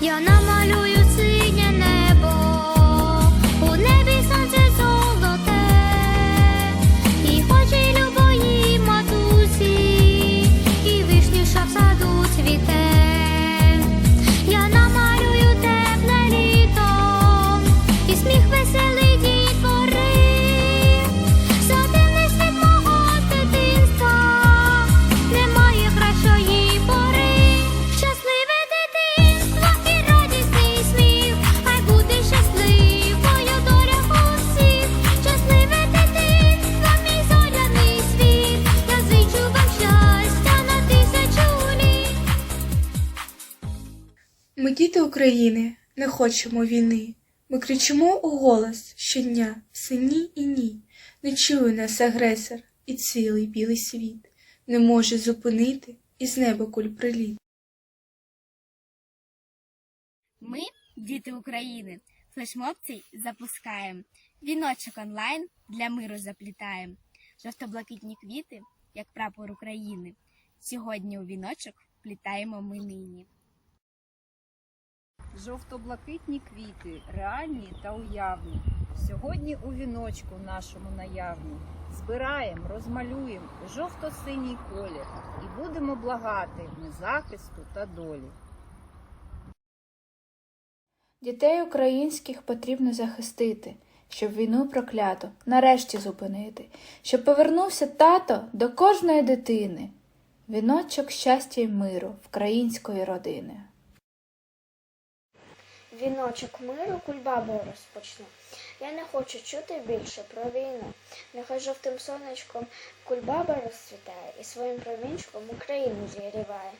Я намалюю синє діти України, не хочемо війни. Ми кричимо у голос щодня, все ні і ні. Не чує нас агресор і цілий білий світ. Не може зупинити із неба куль приліт. Ми, діти України, флешмоб цей запускаємо. Віночок онлайн для миру заплітаємо. Жовто-блакитні квіти, як прапор України. Сьогодні у віночок вплітаємо ми нині. Жовто-блакитні квіти, реальні та уявні. Сьогодні у віночку нашому наявні. Збираємо, розмалюємо жовто-синій колір і будемо благати ми захисту та долі. Дітей українських потрібно захистити, щоб війну прокляту нарешті зупинити, щоб повернувся тато до кожної дитини. Віночок щастя й миру української родини. Віночок миру кульбабою розпочну. Я не хочу чути більше про війну. Нехай жовтим сонечком кульбаба розцвітає і своїм промінчиком Україну зігріває.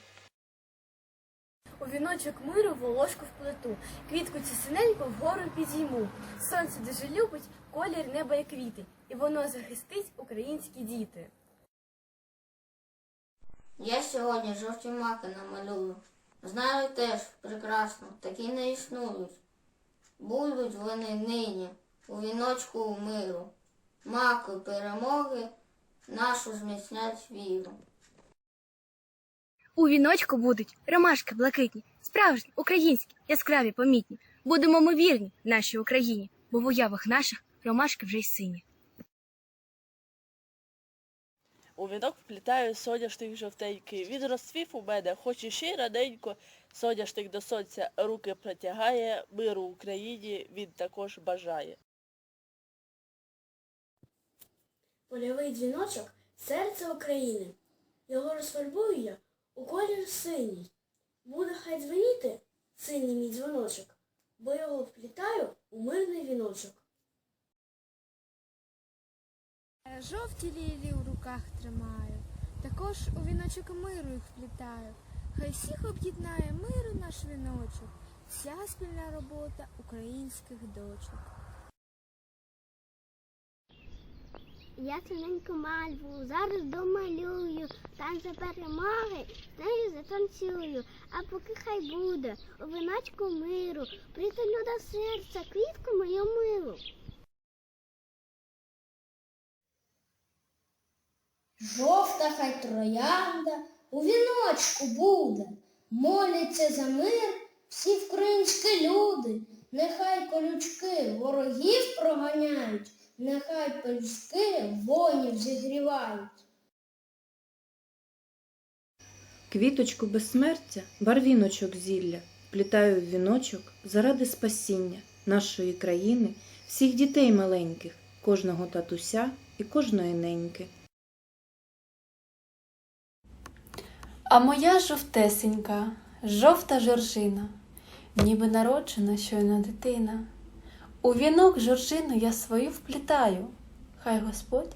У віночок миру волошку вплету, квітку цю синеньку вгору підійму. Сонце дуже любить колір неба і квіти, і воно захистить українські діти. Я сьогодні жовті маки намалюю. Знаю теж прекрасно, такі не існують. Будуть вони нині у віночку миру. Маки перемоги нашу зміцнять віру. У віночку будуть ромашки блакитні, справжні, українські, яскраві, помітні. Будемо ми вірні нашій Україні, бо в уявах наших ромашки вже й сині. У вінок вплітаю соняшник жовтенький. Він розцвів у мене, хоч і ще й раненько. Соняшник до сонця руки протягає, миру Україні він також бажає. Польовий дзвіночок серце України. Його розфарбую я у колір синій. Буде хай дзвеніти синій мій дзвіночок, бо його вплітаю у мирний віночок. Жовті лілії в руках тримаю, також у віночок миру їх вплітаю. Хай всіх об'єднає миру наш віночок, вся спільна робота українських дочок. Я тоненьку мальву зараз домалюю, танце перемоги, з нею затанцюю, а поки хай буде у виночку миру, притулю до серця квітку мою милу. Жовта хай троянда у віночку буде, моляться за мир всі українські люди, нехай колючки ворогів проганяють, нехай пелюстки воїнів зігрівають. Квіточку безсмертя, барвіночок зілля, плітаю в віночок заради спасіння нашої країни, всіх дітей маленьких, кожного татуся і кожної неньки. А моя жовтесенька, жовта жоржина, ніби народжена щойно дитина. У вінок жоржину я свою вплітаю, хай Господь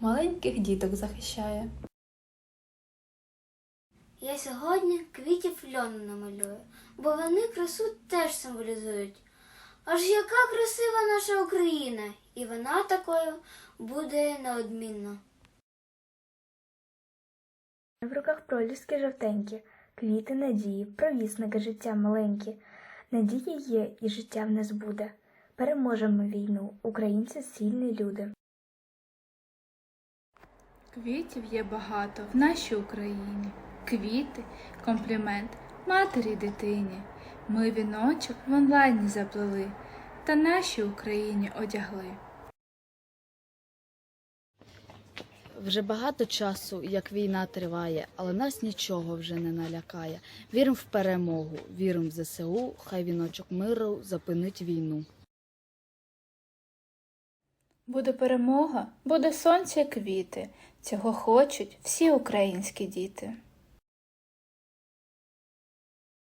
маленьких діток захищає. Я сьогодні квітів льону намалюю, бо вони красу теж символізують. Аж яка красива наша Україна, і вона такою буде неодмінно. В руках проліски жовтенькі, квіти надії, провісники життя маленькі. Надія є і життя в нас буде. Переможемо війну, українці сильні люди. Квітів є багато в нашій Україні. Квіти, комплімент, матері дитині. Ми віночок в онлайні заплели та нашій Україні одягли. Вже багато часу, як війна триває, але нас нічого вже не налякає. Віримо в перемогу, віримо в ЗСУ, хай віночок миру зупинить війну. Буде перемога, буде сонце квіти. Цього хочуть всі українські діти.